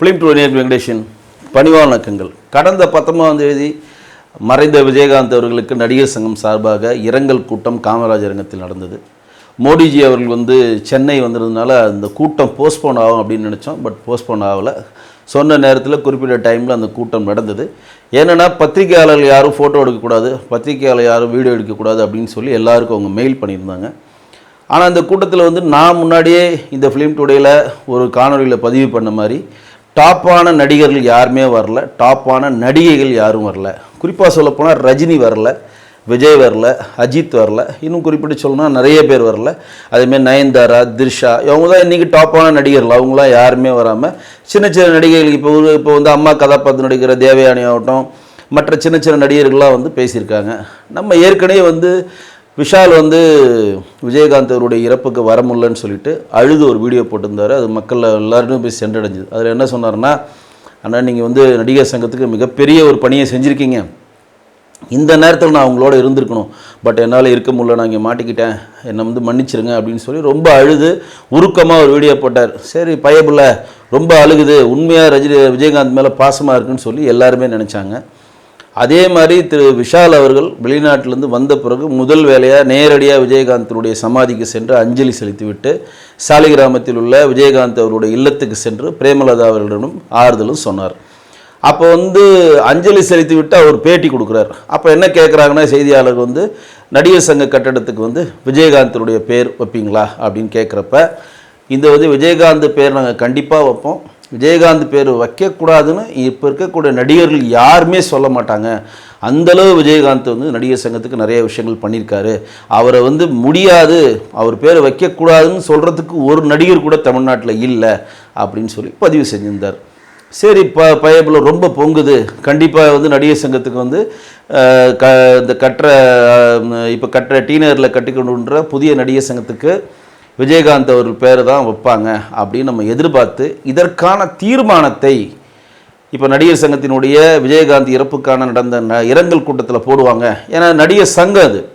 Film டூனியர் Venkatesan பணிவான வணக்கங்கள் கடந்த பத்தொன்பதாம் தேதி மறைந்த விஜயகாந்த் அவர்களுக்கு நடிகர் சங்கம் சார்பாக இரங்கல் கூட்டம் காமராஜர் அரங்கத்தில் நடந்தது. மோடிஜி அவர்கள் வந்து சென்னை வந்ததுனால அந்த கூட்டம் போஸ்ட்போன் ஆகும் அப்படின்னு நினச்சோம். பட் போஸ்ட்போன் ஆகலை. சொன்ன நேரத்தில் குறிப்பிட்ட டைமில் அந்த கூட்டம் நடந்தது. ஏன்னா பத்திரிகையாளர்கள் யாரும் ஃபோட்டோ எடுக்கக்கூடாது பத்திரிகையாளர் யாரும் வீடியோ எடுக்கக்கூடாது அப்படின்னு சொல்லி எல்லாருக்கும் அவங்க மெயில் பண்ணியிருந்தாங்க. ஆனால் அந்த கூட்டத்தில் வந்து நான் முன்னாடியே இந்த ஃபிலிம் டுடேயில் ஒரு காணொலியில் பதிவு பண்ண மாதிரி டாப்பான நடிகர்கள் யாருமே வரல டாப்பான நடிகைகள் யாரும் வரல. குறிப்பாக சொல்லப்போனால் ரஜினி வரல விஜய் வரல அஜித் வரல இன்னும் குறிப்பிட்டு சொல்லணும்னா நிறைய பேர் வரல. அதேமாரி நயன்தாரா திரிஷா இவங்க தான் இன்றைக்கி டாப்பான நடிகர்கள். அவங்களாம் யாருமே வராமல் சின்ன சின்ன நடிகைகள் இப்போ இப்போ வந்து அம்மா கதாபாத்திரம் நடிக்கிற தேவயானி ஆகட்டும் மற்ற சின்ன சின்ன நடிகர்கள்லாம் வந்து பேசியிருக்காங்க. நம்ம ஏற்கனவே வந்து விஷால் வந்து விஜயகாந்த் அவருடைய இறப்புக்கு வர முடியலன்னு சொல்லிட்டு அழுது ஒரு வீடியோ போட்டிருந்தார். அது மக்கள் எல்லாருமே போய் சென்றடைஞ்சது. அதில் என்ன சொன்னார்னா அண்ணா நீங்கள் வந்து நடிகர் சங்கத்துக்கு மிகப்பெரிய ஒரு பணியை செஞ்சுருக்கீங்க. இந்த நேரத்தில் நான் அவங்களோட இருந்திருக்கணும். பட் என்னால் இருக்க முடியல நான் இங்கே மாட்டிக்கிட்டேன். என்னை வந்து மன்னிச்சிருங்க அப்படின்னு சொல்லி ரொம்ப அழுது உருக்கமாக ஒரு வீடியோ போட்டார். சரி பயபுல்ல ரொம்ப அழுகுது. உண்மையாக ரஜினி விஜயகாந்த் மேலே பாசமாக இருக்குன்னு சொல்லி எல்லாருமே நினச்சாங்க. அதே மாதிரி திரு விஷால் அவர்கள் வெளிநாட்டிலேருந்து வந்த பிறகு முதல் வேலையாக நேரடியாக விஜயகாந்தினுடைய சமாதிக்கு சென்று அஞ்சலி செலுத்திவிட்டு சாலிகிராமத்தில் உள்ள விஜயகாந்த் அவருடைய இல்லத்துக்கு சென்று பிரேமலதா அவர்களிடம் ஆறுதலும் சொன்னார். அப்போ வந்து அஞ்சலி செலுத்தி விட்டு அவர் பேட்டி கொடுக்குறார். அப்போ என்ன கேட்குறாங்கன்னா செய்தியாளர் வந்து நடிகர் சங்க கட்டடத்துக்கு வந்து விஜயகாந்தனுடைய பேர் வைப்பீங்களா? அப்படின்னு கேட்குறப்ப இந்த வந்து விஜயகாந்த் பேர் நாங்கள் கண்டிப்பாக வைப்போம். விஜயகாந்த் பேர் வைக்கக்கூடாதுன்னு இப்போ இருக்கக்கூடிய நடிகர்கள் யாருமே சொல்ல மாட்டாங்க. அந்தளவு விஜயகாந்த் வந்து நடிகர் சங்கத்துக்கு நிறைய விஷயங்கள் பண்ணியிருக்காரு அவரை வந்து முடியாது. அவர் பேர் வைக்கக்கூடாதுன்னு சொல்கிறதுக்கு ஒரு நடிகர் கூட தமிழ்நாட்டில் இல்லை அப்படின்னு சொல்லி பதிவு செஞ்சிருந்தார். சரி ப பயபில் ரொம்ப பொங்குது. கண்டிப்பாக வந்து நடிகர் சங்கத்துக்கு வந்து க இந்த கட்டுற இப்போ கட்டுற டீனரில் கட்டிக்கொண்டுன்ற புதிய நடிகர் சங்கத்துக்கு விஜயகாந்த் அவர்கள் பேரை தான் வைப்பாங்க அப்படின்னு நம்ம எதிர்பார்த்து இதற்கான தீர்மானத்தை இப்போ நடிகர் சங்கத்தினுடைய விஜயகாந்த் இறப்புக்கான நடந்த ந- இரங்கல் கூட்டத்தில் போடுவாங்க. ஏன்னா நடிகர் சங்கம் அது.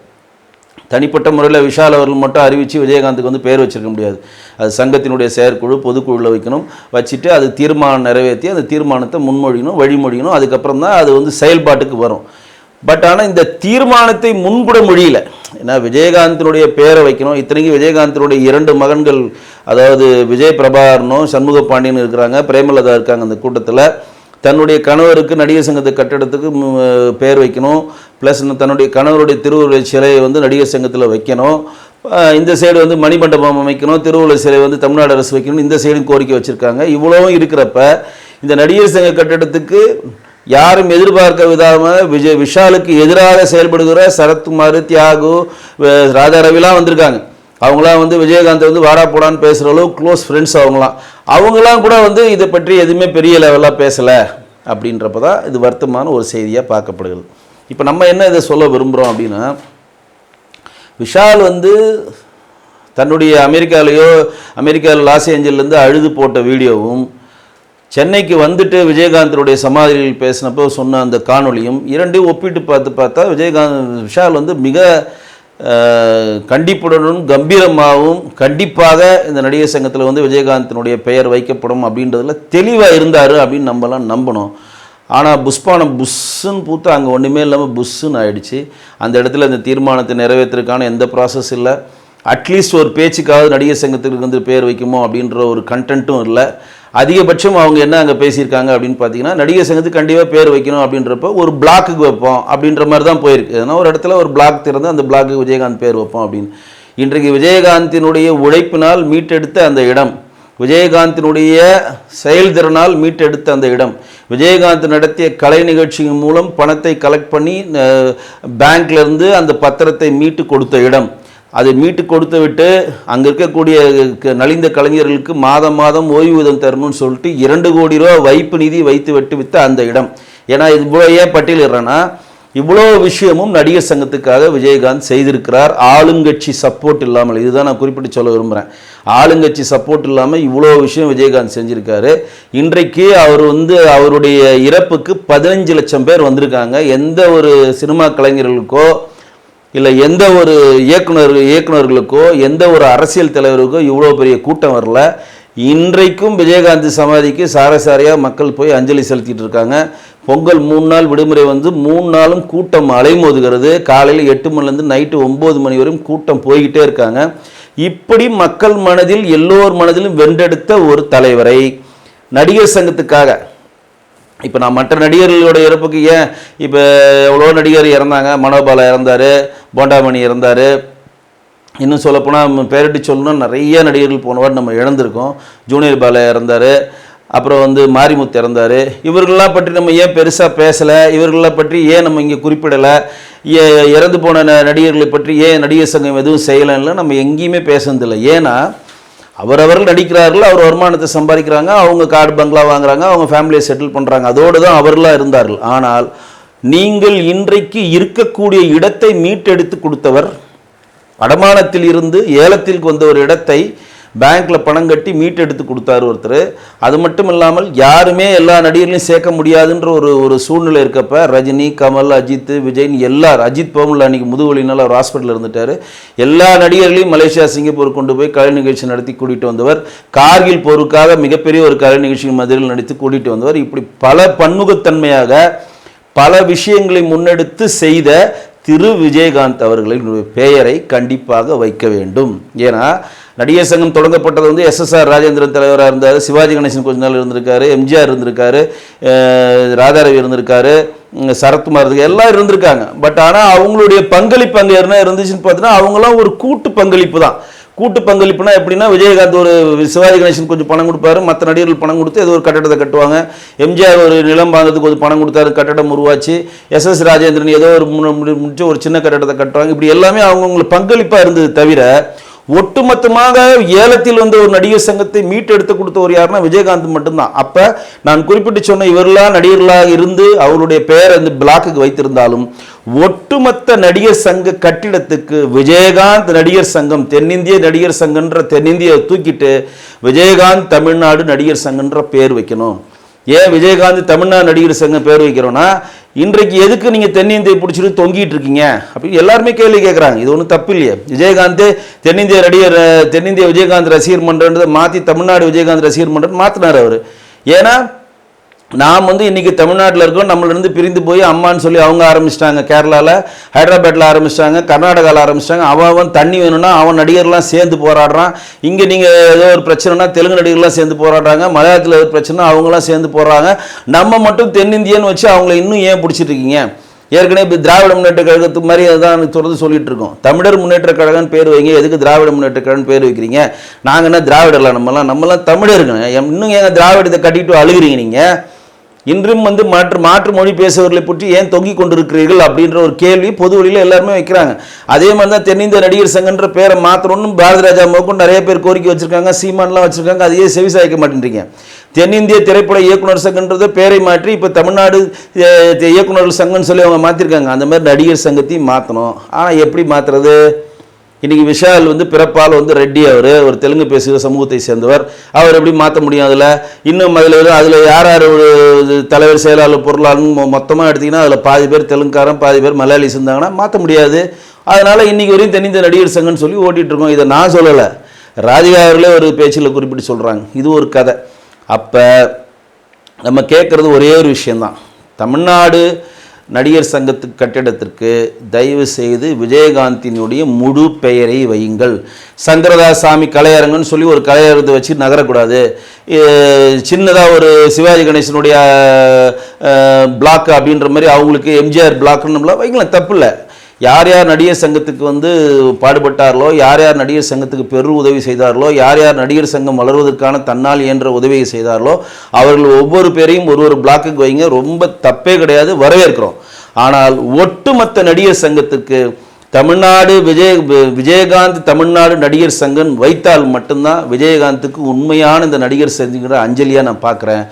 தனிப்பட்ட முறையில் விஷால் அவர்கள் மட்டும் அறிவித்து விஜயகாந்துக்கு வந்து பேர் வச்சிருக்க முடியாது. அது சங்கத்தினுடைய செயற்குழு பொதுக்குழுவில் வைக்கணும். வச்சுட்டு அது தீர்மானம் நிறைவேற்றி அந்த தீர்மானத்தை முன்மொழியணும் வழிமொழியணும். அதுக்கப்புறம் தான் அது வந்து செயல்பாட்டுக்கு வரும். பட் ஆனால் இந்த தீர்மானத்தை முன்கூட முடியல ஏன்னா விஜயகாந்தினுடைய பேரை வைக்கணும். இத்தனைக்கும் விஜயகாந்தினுடைய இரண்டு மகன்கள் அதாவது விஜய் பிரபாகரனும் சண்முக பாண்டியன் இருக்கிறாங்க. பிரேமலதா இருக்காங்க அந்த கூட்டத்தில். தன்னுடைய கணவருக்கு நடிகர் சங்கத்து கட்டடத்துக்கு பேர் வைக்கணும். ப்ளஸ் தன்னுடைய கணவருடைய திருவுருவ சிலையை வந்து நடிகர் சங்கத்தில் வைக்கணும். இந்த சைடு வந்து மணிமண்டபம் அமைக்கணும். திருவுருவ சிலை வந்து தமிழ்நாடு அரசு வைக்கணும் இந்த சைடும் கோரிக்கை வச்சுருக்காங்க. இவ்வளவும் இருக்கிறப்ப இந்த நடிகர் சங்க கட்டடத்துக்கு யாரும் எதிர்பார்க்க விதாமல் விஜய் விஷாலுக்கு எதிராக செயல்படுகிற சரத்குமார் தியாகு ராஜா ரவிலாம் வந்திருக்காங்க. அவங்களாம் வந்து விஜயகாந்த் வந்து வாடா போடான்னு பேசுகிற அளவு க்ளோஸ் ஃப்ரெண்ட்ஸ் அவங்களாம். அவங்களாம் கூட வந்து இதை பற்றி எதுவுமே பெரிய லெவலாக பேசலை அப்படின்றப்ப தான் இது வருத்தமான ஒரு செய்தியாக பார்க்கப்படுகிறது. இப்போ நம்ம என்ன இதை சொல்ல விரும்புகிறோம் அப்படின்னா விஷால் வந்து தன்னுடைய அமெரிக்காலேயோ அமெரிக்காவில் லாஸ் ஏஞ்சல்லேருந்து அழுது போட்ட வீடியோவும் சென்னைக்கு வந்துட்டு விஜயகாந்தனுடைய சமாதியில் பேசினப்போ சொன்ன அந்த காணொலியும் இரண்டையும் ஒப்பிட்டு பார்த்து பார்த்தா விஜயகாந்த் விஷால் வந்து மிக கண்டிப்புடனும் கம்பீரமாகவும் கண்டிப்பாக இந்த நடிகர் சங்கத்தில் வந்து விஜயகாந்தினுடைய பெயர் வைக்கப்படும் அப்படின்றதுல தெளிவாக இருந்தார் அப்படின்னு நம்மலாம் நம்பணும். ஆனால் புஷ்பானம் புஷ்ஷுன்னு பூத்து அங்கே ஒன்றுமே இல்லாமல் புஷ்ஷுன்னு ஆயிடுச்சு. அந்த இடத்துல இந்த தீர்மானத்தை நிறைவேற்றுறதுக்கான எந்த ப்ராசஸ் இல்லை. அட்லீஸ்ட் ஒரு பேச்சுக்காவது நடிகர் சங்கத்துக்கு வந்து பேர் வைக்குமோ அப்படின்ற ஒரு கண்டென்ட்டும் இல்லை. அதிகபட்சம் அவங்க என்ன அங்கே பேசியிருக்காங்க அப்படின்னு பார்த்தீங்கன்னா நடிகர் சங்கத்துக்கு கண்டிப்பாக பேர் வைக்கணும் அப்படின்றப்ப ஒரு பிளாக்குக்கு வைப்போம் அப்படின்ற மாதிரி தான் போயிருக்கு. ஏன்னா ஒரு இடத்துல ஒரு பிளாக் திறந்து அந்த பிளாக்கு விஜயகாந்த் பேர் வைப்போம் அப்படின்னு. இன்றைக்கு விஜயகாந்தினுடைய உழைப்பினால் மீட்டெடுத்த அந்த இடம் விஜயகாந்தினுடைய செயல்திறனால் மீட்டெடுத்த அந்த இடம் விஜயகாந்த் நடத்திய கலை நிகழ்ச்சியின் மூலம் பணத்தை கலெக்ட் பண்ணி பேங்க்லேருந்து அந்த பத்திரத்தை மீட்டு கொடுத்த இடம் அதை மீட்டு கொடுத்து விட்டு அங்கே இருக்கக்கூடிய க- நலிந்த கலைஞர்களுக்கு மாதம் மாதம் ஓய்வூதியம் தரணும்னு சொல்லிட்டு இரண்டு கோடி ரூபா வைப்பு நிதி வைத்து விட்டு வித்த அந்த இடம். ஏன்னா இது இவ்வளோ ஏன் பட்டியலிடுறேன்னா இவ்வளோ விஷயமும் நடிகர் சங்கத்துக்காக விஜயகாந்த் செய்திருக்கிறார். ஆளுங்கட்சி சப்போர்ட் இல்லாமல் இதுதான் நான் குறிப்பிட்டு சொல்ல விரும்புகிறேன் ஆளுங்கட்சி சப்போர்ட் இல்லாமல் இவ்வளோ விஷயம் விஜயகாந்த் செஞ்சுருக்காரு. இன்றைக்கு அவர் வந்து அவருடைய இறப்புக்கு பதினஞ்சு லட்சம் பேர் வந்திருக்காங்க. எந்த ஒரு சினிமா கலைஞர்களுக்கோ இல்லை எந்த ஒரு இயக்குனர் இயக்குனர்களுக்கோ எந்த ஒரு அரசியல் தலைவருக்கோ இவ்வளோ பெரிய கூட்டம் வரல. இன்றைக்கும் விஜயகாந்த் சமாதிக்கு சாரசாரியாக மக்கள் போய் அஞ்சலி செலுத்திட்டு இருக்காங்க. பொங்கல் மூணு நாள் விடுமுறை வந்து மூணு நாளும் கூட்டம் அலைமோதுகிறது. காலையில் எட்டு மணிலேருந்து நைட்டு ஒம்பது மணி வரையும் கூட்டம் போய்கிட்டே இருக்காங்க. இப்படி மக்கள் மனதில் எல்லோர் மனதிலும் வென்றெடுத்த ஒரு தலைவரை நடிகர் சங்கத்துக்காக இப்போ நான் மற்ற நடிகர்களோட இறப்புக்கு ஏன் இப்போ எவ்வளோ நடிகர் இறந்தாங்க. மனோபாலா இறந்தார். போண்டாமணி இறந்தார். இன்னும் சொல்லப்போனால் பேரடி சொல்லணும் நிறைய நடிகர்கள் போன வாரம் நம்ம இழந்திருக்கோம். ஜூனியர் பாலா இறந்தார். அப்புறம் வந்து மாரிமுத்து இறந்தார். இவர்களெல்லாம் பற்றி நம்ம ஏன் பெருசாக பேசலை? இவர்களெல்லாம் பற்றி ஏன் நம்ம இங்கே குறிப்பிடலை? ஏ- இறந்து போன நடிகர்களை பற்றி ஏன் நடிகர் சங்கம் எதுவும் செய்யலைன்னு நம்ம எங்கேயுமே பேசுனதில்லை. ஏன்னா அவரவர்கள் நடிக்கிறார்கள் அவர் வருமானத்தை சம்பாதிக்கிறாங்க அவங்க காடு பங்களா வாங்குறாங்க அவங்க ஃபேமிலியை செட்டில் பண்ணுறாங்க அதோடு தான் அவர்களாக இருந்தார்கள். ஆனால் நீங்கள் இன்றைக்கு இருக்கக்கூடிய இடத்தை மீட்டெடுத்து கொடுத்தவர் அடமானத்தில் இருந்து ஏலத்தில் வந்த ஒரு இடத்தை பேங்க்கில் பணம் கட்டி மீட்டெடுத்து கொடுத்தாரு ஒருத்தர். அது மட்டும் இல்லாமல் யாருமே எல்லா நடிகர்களையும் சேர்க்க முடியாதுன்ற ஒரு ஒரு சூழ்நிலை இருக்கப்ப ரஜினி கமல் அஜித் விஜய்னு எல்லார் அஜித் போகல அன்னைக்கு முதுகுவலினால் அவர் ஹாஸ்பிட்டலில் இருந்துட்டார். எல்லா நடிகர்களையும் மலேசியா சிங்கப்பூர் கொண்டு போய் கலை நிகழ்ச்சி நடத்தி கூட்டிகிட்டு வந்தவர். கார்கில் போருக்காக மிகப்பெரிய ஒரு கலை நிகழ்ச்சி மதுரையில் நடித்து கூட்டிகிட்டு வந்தவர். இப்படி பல பன்முகத்தன்மையாக பல விஷயங்களை முன்னெடுத்து செய்த திரு. விஜயகாந்த் அவர்களின் பெயரை கண்டிப்பாக வைக்க வேண்டும். ஏன்னா நடிகர் சங்கம் தொடங்கப்பட்டது வந்து எஸ்எஸ்ஆர் ராஜேந்திரன் தலைவராக இருந்தார். சிவாஜி கணேசன் கொஞ்ச நாள் இருந்திருக்காரு. எம்ஜிஆர் இருந்திருக்காரு. ராதாரவி இருந்திருக்காரு. சரத்குமார் எல்லாம் இருந்திருக்காங்க. பட் ஆனால் அவங்களுடைய பங்களிப்பு அங்கே என்ன இருந்துச்சுன்னு பார்த்தீங்கன்னா அவங்களாம் ஒரு கூட்டு பங்களிப்பு தான். கூட்டு பங்களிப்புனா எப்படின்னா விஜயகாந்த் ஒரு சிவாஜி கணேசன் கொஞ்சம் பணம் கொடுப்பாரு. மற்ற நடிகர்கள் பணம் கொடுத்து ஏதோ ஒரு கட்டடத்தை கட்டுவாங்க. எம்ஜிஆர் ஒரு நிலம் வாங்கிறதுக்கு கொஞ்சம் பணம் கொடுத்தாரு. கட்டடம் உருவாச்சு. எஸ் எஸ் ராஜேந்திரன் ஏதோ ஒரு மு- முடிச்ச ஒரு சின்ன கட்டடத்தை கட்டுவாங்க. இப்படி எல்லாமே அவங்கவுங்களுக்கு பங்களிப்பாக இருந்தது தவிர ஒட்டுமொத்தமாக ஏலத்தில் வந்த ஒரு நடிகர் சங்கத்தை மீட்டெடுத்து கொடுத்த ஒரு யாருன்னா விஜயகாந்த் மட்டும்தான். அப்போ நான் குறிப்பிட்டு சொன்ன இவரெல்லாம் நடிகர்களாக இருந்து அவருடைய பெயர் அந்த பிளாக்குக்கு வைத்திருந்தாலும் ஒட்டுமொத்த நடிகர் சங்க கட்டிடத்துக்கு விஜயகாந்த் நடிகர் சங்கம் தென்னிந்திய நடிகர் சங்கன்ற தென்னிந்தியை தூக்கிட்டு விஜயகாந்த் தமிழ்நாடு நடிகர் சங்கன்ற பேர் வைக்கணும். ஏன் விஜயகாந்த் தமிழ்நாடு நடிகர் சங்கம் பேர் வைக்கிறோன்னா இன்றைக்கு எதுக்கு நீங்கள் தென்னிந்தியை பிடிச்சிட்டு தொங்கிட்டு இருக்கீங்க அப்படின்னு எல்லாருமே கேள்வி கேட்குறாங்க இது ஒன்றும் தப்பு இல்லையே விஜயகாந்த் தென்னிந்திய நடிகர் தென்னிந்திய விஜயகாந்த் ரசிகர் மன்றன்றதை மாற்றி தமிழ்நாடு விஜயகாந்த் ரசிகர் மன்றம் மாற்றினார் அவர். ஏன்னா நாம் வந்து இன்னைக்கு தமிழ்நாட்டில் இருக்கோம். நம்மளிருந்து பிரிந்து போய் அம்மான்னு சொல்லி அவங்க ஆரம்பிச்சிட்டாங்க. கேரளாவில் ஹைதராபாத்தில் ஆரம்பிச்சிட்டாங்க. கர்நாடகாவில் ஆரம்பிச்சிட்டாங்க. அவன் அவன் தண்ணி வேணும்னா அவன் நடிகர்லாம் சேர்ந்து போராடுறான். இங்கே நீங்கள் ஏதோ ஒரு பிரச்சனைனா தெலுங்கு நடிகர்லாம் சேர்ந்து போராடுறாங்க. மலையாளத்தில் ஏதோ பிரச்சனை அவங்களாம் சேர்ந்து போடுறாங்க நம்ம மட்டும் தென்னிந்தியன்னு வச்சு அவங்கள இன்னும் ஏன் பிடிச்சிட்டு இருக்கீங்க? ஏற்கனவே இப்போ திராவிட முன்னேற்ற கழகத்துக்கு மாதிரி அதான் தொடர்ந்து சொல்லிட்டு இருக்கோம். தமிழர் முன்னேற்ற கழகம்னு பேர் வைங்க. எதுக்கு திராவிட முன்னேற்ற கழகம் பேர் வைக்கிறீங்க? நாங்கள் என்ன திராவிடர்ல நம்மலாம் நம்மலாம் தமிழருங்க இன்னும் ஏங்க திராவிடத்தை கட்டிட்டு அழுகிறீங்க நீங்கள் இன்றும் வந்து மாற்று மாற்று மொழி பேசுபவர்களை பற்றி ஏன் தொங்கிக் கொண்டிருக்கிறீர்கள் அப்படின்ற ஒரு கேள்வி பொது வழியில் எல்லாருமே வைக்கிறாங்க. அதே மாதிரி தான் தென்னிந்திய நடிகர் சங்கன்ற பேரை மாற்றணும்னு பாரதி ராஜா மோக்கும் நிறைய பேர் கோரிக்கை வச்சிருக்காங்க சீமான்லாம் வச்சிருக்காங்க அதையே செவி சாய்க்க மாட்டேன்றீங்க. தென்னிந்திய திரைப்பட இயக்குனர் சங்கன்றது பேரை மாற்றி இப்போ தமிழ்நாடு இயக்குநர்கள் சங்கம்னு சொல்லி அவங்க மாற்றிருக்காங்க அந்த மாதிரி நடிகர் சங்கத்தையும் மாற்றணும் ஆனால் எப்படி மாற்றுறது இன்றைக்கி விஷால் வந்து பிறப்பால் வந்து ரெட்டி அவர் ஒரு தெலுங்கு பேசுகிற சமூகத்தை சேர்ந்தவர். அவர் எப்படி மாற்ற முடியும் அதில்? இன்னும் அதில் அதில் யார் யார் ஒரு தலைவர் செயலாளர் பொருளாளர் மொத்தமாக எடுத்திங்கன்னா அதில் பாதி பேர் தெலுங்குக்காரன் பாதி பேர் மலையாளிஸ் இருந்தாங்கன்னா மாற்ற முடியாது. அதனால் இன்றைக்கி வரையும் தென்னிந்திய நடிகர் சங்கம்னு சொல்லி ஓட்டிகிட்டு இருக்கோம். இதை நான் சொல்லலை. ராதிகா அவர்களே ஒரு பேச்சில் குறிப்பிட்டு சொல்கிறாங்க இது ஒரு கதை. அப்போ நம்ம கேட்குறது ஒரே ஒரு விஷயந்தான் தமிழ்நாடு நடிகர் சங்கத்து கட்டிடத்திற்கு தயவு செய்து விஜயகாந்தினுடைய முழு பெயரை வையுங்கள். சங்கரதாசாமி கலையரங்கன்னு சொல்லி ஒரு கலையரங்கத்தை வச்சு நகரக்கூடாது. சின்னதாக ஒரு சிவாஜி கணேசனுடைய பிளாக் அப்படின்ற மாதிரி அவங்களுக்கு எம்ஜிஆர் பிளாக்குன்னு வைக்கலாம் தப்பு இல்லை யார் யார் நடிகர் சங்கத்துக்கு வந்து பாடுபட்டார்களோ யார் யார் நடிகர் சங்கத்துக்கு பெரு உதவி செய்தார்களோ யார் யார் நடிகர் சங்கம் வளர்வதற்கான தன்னால் இயன்ற உதவியை செய்தார்களோ அவர்கள் ஒவ்வொரு பேரையும் ஒரு ஒரு பிளாக்குக்கு வைங்க. ரொம்ப தப்பே கிடையாது. வரவேற்கிறோம். ஆனால் ஒட்டுமொத்த நடிகர் சங்கத்துக்கு தமிழ்நாடு விஜய் விஜயகாந்த் தமிழ்நாடு நடிகர் சங்கம் வைத்தால் மட்டும்தான் விஜயகாந்துக்கு உண்மையான இந்த நடிகர் சங்கிற அஞ்சலியாக நான் பார்க்குறேன்.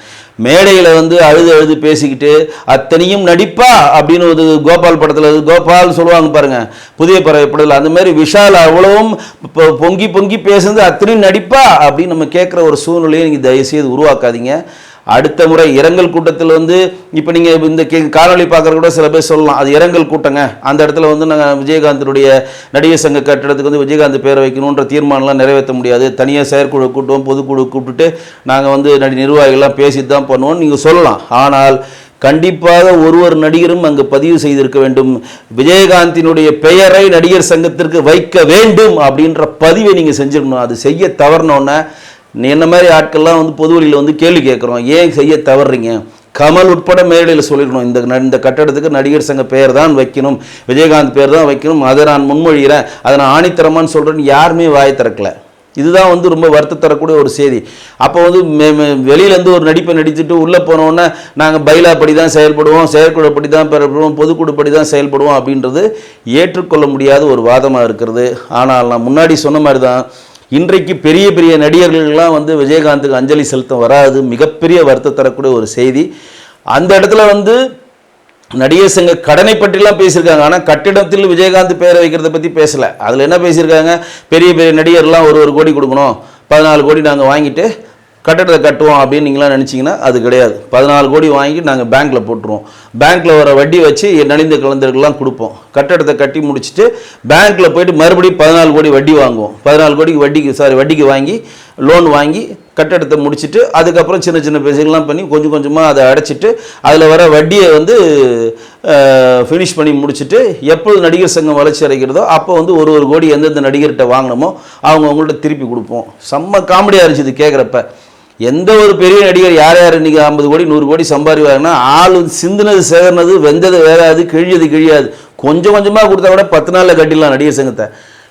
மேடையில் வந்து அழுது அழுது பேசிக்கிட்டு அத்தனையும் நடிப்பா? அப்படின்னு ஒரு கோபால் படத்தில் கோபால் சொல்லுவாங்க பாருங்கள் புதிய பறவை படத்தில் அந்த மாதிரி விஷால் அவ்வளவும் இப்போ பொங்கி பொங்கி பேசுனது அத்தனையும் நடிப்பா? அப்படின்னு நம்ம கேட்குற ஒரு சூழ்நிலையை நீங்கள் தயவுசெய்து உருவாக்காதீங்க. அடுத்த முறை இரங்கல் கூட்டத்தில் வந்து இப்போ நீங்கள் இந்த கே காணொலி பார்க்குற கூட சில பேர் சொல்லலாம். அது இரங்கல் கூட்டங்க. அந்த இடத்துல வந்து நாங்கள் விஜயகாந்தனுடைய நடிகர் சங்க கட்டிடத்துக்கு வந்து விஜயகாந்த் பேரை வைக்கணுன்ற தீர்மானம்லாம் நிறைவேற்ற முடியாது. தனியாக செயற்குழு கூட்டுவோம் பொதுக்குழு கூப்பிட்டுட்டு நாங்கள் வந்து நடி நிர்வாகிகள்லாம் பேசி தான் பண்ணுவோம் நீங்கள் சொல்லலாம். ஆனால் கண்டிப்பாக ஒருவர் நடிகரும் அங்கு பதிவு செய்திருக்க வேண்டும். விஜயகாந்தினுடைய பெயரை நடிகர் சங்கத்திற்கு வைக்க வேண்டும் அப்படின்ற பதிவை நீங்கள் செஞ்சிருக்கணும். அது செய்ய தவறினோன்னே நீ என்ன மாதிரி ஆட்கள்லாம் வந்து பொது வழியில் வந்து கேள்வி கேட்குறோம்? ஏன் செய்ய தவறுறீங்க? கமல் உட்பட மேடையில் சொல்லிடணும் இந்த ந- இந்த கட்டடத்துக்கு நடிகர் சங்க பெயர் தான் வைக்கணும். விஜயகாந்த் பேர் தான் வைக்கணும். அதை நான் முன்மொழிகிறேன். அதை நான் ஆணித்தரமான்னு சொல்கிறேன்னு யாருமே வாய் திறக்கல. இதுதான் வந்து ரொம்ப வருத்த தரக்கூடிய ஒரு செய்தி. அப்போ வந்து வெளியிலேருந்து ஒரு நடிப்பை நடிச்சுட்டு உள்ளே போனோன்னே நாங்கள் பைலாப்படி தான் செயல்படுவோம். செயற்குழுப்படி தான் பெறப்படுவோம். பொதுக்குழுப்படி தான் செயல்படுவோம் அப்படின்றது ஏற்றுக்கொள்ள முடியாத ஒரு வாதமாக இருக்கிறது. ஆனால் நான் முன்னாடி சொன்ன மாதிரி தான் இன்றைக்கு பெரிய பெரிய நடிகர்கள்லாம் வந்து விஜயகாந்துக்கு அஞ்சலி செலுத்த வராது. மிகப்பெரிய வருத்தம் தரக்கூடிய ஒரு செய்தி. அந்த இடத்துல வந்து நடிகர் சங்க கடனை பற்றிலாம் பேசியிருக்காங்க. ஆனால் கட்டிடத்தில் விஜயகாந்த் பேரை வைக்கிறத பற்றி பேசலை. அதில் என்ன பேசியிருக்காங்க? பெரிய பெரிய நடிகர்லாம் ஒரு ஒரு கோடி கொடுக்கணும். பதினாலு கோடி நாங்கள் வாங்கிட்டு கட்டடத்தை கட்டுவோம் அப்படின்னு நீங்களாம் நினச்சிங்கன்னா அது கிடையாது. பதினாலு கோடி வாங்கி நாங்கள் பேங்க்கில் போட்டுருவோம். பேங்க்கில் வர வட்டி வச்சு நலிந்த கலந்தர்கள்லாம் கொடுப்போம். கட்டடத்தை கட்டி முடிச்சுட்டு பேங்க்கில் போயிட்டு மறுபடியும் பதினாலு கோடி வட்டி வாங்குவோம். பதினாலு கோடிக்கு வட்டிக்கு சாரி வட்டிக்கு வாங்கி லோன் வாங்கி கட்டடத்தை முடிச்சுட்டு அதுக்கப்புறம் சின்ன சின்ன பேசிகள்லாம் பண்ணி கொஞ்சம் கொஞ்சமாக அதை அடைச்சிட்டு அதில் வர வட்டியை வந்து ஃபினிஷ் பண்ணி முடிச்சுட்டு எப்பொழுது நடிகர் சங்கம் வளர்ச்சி அடைகிறதோ அப்போ வந்து ஒரு ஒரு கோடி எந்தெந்த நடிகர்கிட்ட வாங்கினோமோ அவங்க அவங்கள்ட்ட திருப்பி கொடுப்போம். செம்ம காமெடியாக இருந்துச்சு இது கேட்குறப்ப. எந்த ஒரு பெரிய நடிகர் யார் யார் இன்னைக்கு ஐம்பது கோடி நூறு கோடி சம்பாதிவாங்கன்னா ஆள் சிந்தினது சேகர்னது வெந்தது வேறாது கிழியது கிழியாது. கொஞ்சம் கொஞ்சமாக கொடுத்தா கூட பத்து நாளில் கட்டிடலாம் நடிகர் சங்கத்தை.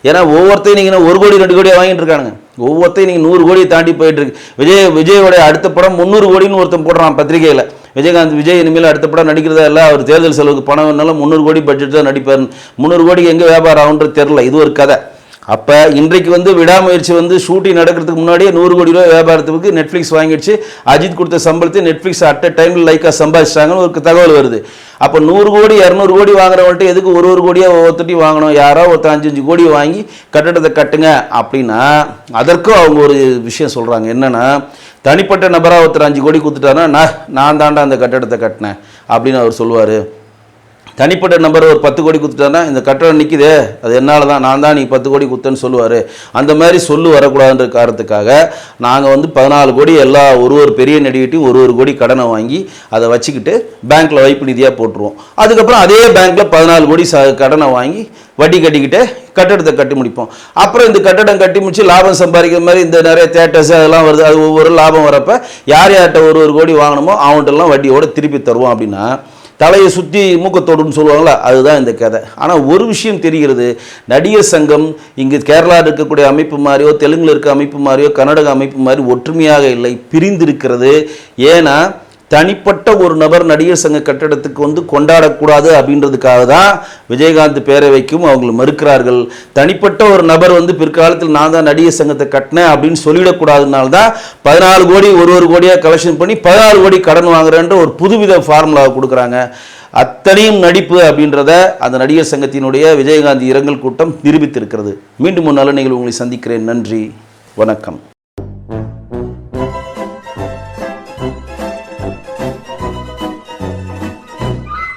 ஏன்னா ஒவ்வொருத்தையும் நீங்கள் ஒரு கோடி ரெண்டு கோடியாக வாங்கிட்டு இருக்கானுங்க. ஒவ்வொருத்தையும் நீங்கள் நூறு கோடியை தாண்டி போயிட்டு இருக்கு. விஜய் விஜயோட அடுத்த படம் முந்நூறு கோடின்னு ஒருத்தன் போடுறான் பத்திரிகையில். விஜயகாந்த் விஜய் இனிமேல் அடுத்த படம் நடிக்கிறதா இல்லை அவர் தேர்தல் செலவுக்கு பணம் வேணாலும் முந்நூறு கோடி பட்ஜெட் தான் நடிப்பார் முந்நூறு கோடிக்கு எங்கே வியாபாரம் ஆகுன்றது தெரில இது ஒரு கதை. அப்போ இன்றைக்கு வந்து விடாமுயற்சி வந்து ஷூட்டிங் நடக்கிறதுக்கு முன்னாடியே நூறு கோடி ரூபாய் வியாபாரத்துக்கு நெட்ஃப்ளிக்ஸ் வாங்கிடுச்சு. அஜித் கொடுத்த சம்பளத்தை நெட்ஃப்ளிக்ஸ் அட் டைமில் லைக்காக சம்பாதிச்சிட்டாங்கன்னு ஒரு தகவல் வருது. அப்போ நூறு கோடி இரநூறு கோடி வாங்குறவங்கள்ட்ட எதுக்கு ஒரு ஒரு கோடியாக ஒவ்வொருத்தட்டையும் வாங்கணும்? யாரோ ஒருத்தர் அஞ்சு அஞ்சு கோடி வாங்கி கட்டடத்தை கட்டுங்க. அப்படின்னா அதற்கும் அவங்க ஒரு விஷயம் சொல்கிறாங்க என்னென்னா தனிப்பட்ட நபராக ஒருத்தர் அஞ்சு கோடி கொடுத்துட்டாருன்னா நான் நான் தாண்டா அந்த கட்டடத்தை கட்டினேன். அப்படின்னு அவர் சொல்லுவார். தனிப்பட்ட நபர் ஒரு பத்து கோடி கொடுத்துட்டாருன்னா இந்த கட்டடம் நிற்குதே அது என்னால் தான் நான் தான் நீ பத்து கோடி கொடுத்தேன்னு சொல்லுவார். அந்த மாதிரி சொல்லு வரக்கூடாதுன்ற காரணத்துக்காக நாங்கள் வந்து பதினாலு கோடி எல்லா ஒரு ஒரு பெரிய நடிகிட்டையும் ஒரு ஒரு கோடி கடனை வாங்கி அதை வச்சுக்கிட்டு பேங்க்கில் வைப்பு நிதியாக போட்டுருவோம். அதுக்கப்புறம் அதே பேங்க்கில் பதினாலு கோடி ச கடனை வாங்கி வட்டி கட்டிக்கிட்டு கட்டடத்தை கட்டி முடிப்போம். அப்புறம் இந்த கட்டடம் கட்டி முடிச்சு லாபம் சம்பாதிக்கிற மாதிரி இந்த நிறைய தேட்டர்ஸ் அதெல்லாம் வருது. அது ஒவ்வொரு லாபம் வரப்போ யார் யார்கிட்ட ஒரு ஒரு கோடி வாங்கணுமோ அவன்கிட்டலாம் வட்டியோட திருப்பி தருவோம் அப்படின்னா தலையை சுற்றி மூக்கத்தோடுன்னு சொல்லுவாங்களா அதுதான் இந்த கதை. ஆனால் ஒரு விஷயம் தெரிகிறது நடிகர் சங்கம் இங்கு கேரளாவில் இருக்கக்கூடிய அமைப்பு மாதிரியோ தெலுங்கில் இருக்க அமைப்பு மாதிரியோ கர்நாடக அமைப்பு மாதிரி ஒற்றுமையாக இல்லை பிரிந்திருக்கிறது. ஏன்னா தனிப்பட்ட ஒரு நபர் நடிகர் சங்க கட்டடத்துக்கு வந்து கொண்டாடக்கூடாது அப்படின்றதுக்காக தான் விஜயகாந்த் பேரவைக்கும் அவங்க மறுக்கிறார்கள். தனிப்பட்ட ஒரு நபர் வந்து பிற்காலத்தில் நான் தான் நடிகர் சங்கத்தை கட்டினேன் அப்படின்னு சொல்லிடக்கூடாதுனால தான் பதினாலு கோடி ஒரு ஒரு கோடியாக கலெக்ஷன் பண்ணி பதினாலு கோடி கடன் வாங்குறேன்ற ஒரு புதுவித ஃபார்முலாவை கொடுக்குறாங்க. அத்தனையும் நடிப்பு அப்படின்றத அந்த நடிகர் சங்கத்தினுடைய விஜயகாந்த் இரங்கல் கூட்டம் நிரூபித்திருக்கிறது. மீண்டும் ஒரு நல்ல நிகழ்வு உங்களை சந்திக்கிறேன். நன்றி. வணக்கம்.